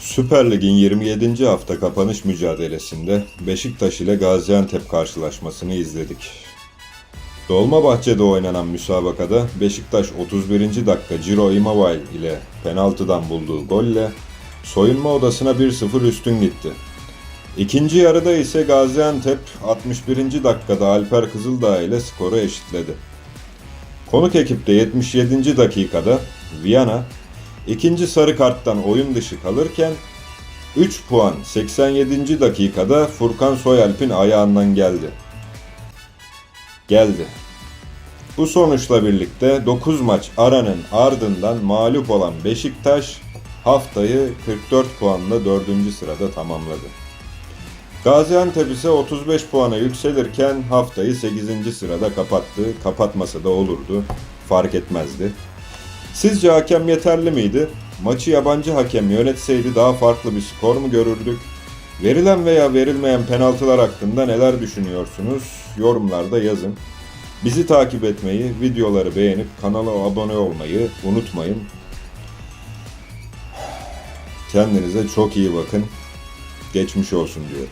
Süper Lig'in 27. hafta kapanış mücadelesinde Beşiktaş ile Gaziantep karşılaşmasını izledik. Dolmabahçe'de oynanan müsabakada Beşiktaş 31. dakika Ciro Immobile ile penaltıdan bulduğu golle soyunma odasına 1-0 üstün gitti. İkinci yarıda ise Gaziantep 61. dakikada Alper Kızıldağ ile skoru eşitledi. Konuk ekipte 77. dakikada Viyana ikinci sarı karttan oyun dışı kalırken 3 puan 87. dakikada Furkan Soyalp'in ayağından geldi. Geldi. Bu sonuçla birlikte 9 maç aranın ardından mağlup olan Beşiktaş haftayı 44 puanla 4. sırada tamamladı. Gaziantep ise 35 puana yükselirken haftayı 8. sırada kapattı. Kapatmasa da olurdu. Fark etmezdi. Sizce hakem yeterli miydi? Maçı yabancı hakem yönetseydi daha farklı bir skor mu görürdük? Verilen veya verilmeyen penaltılar hakkında neler düşünüyorsunuz? Yorumlarda yazın. Bizi takip etmeyi, videoları beğenip kanala abone olmayı unutmayın. Kendinize çok iyi bakın. Geçmiş olsun diyorum.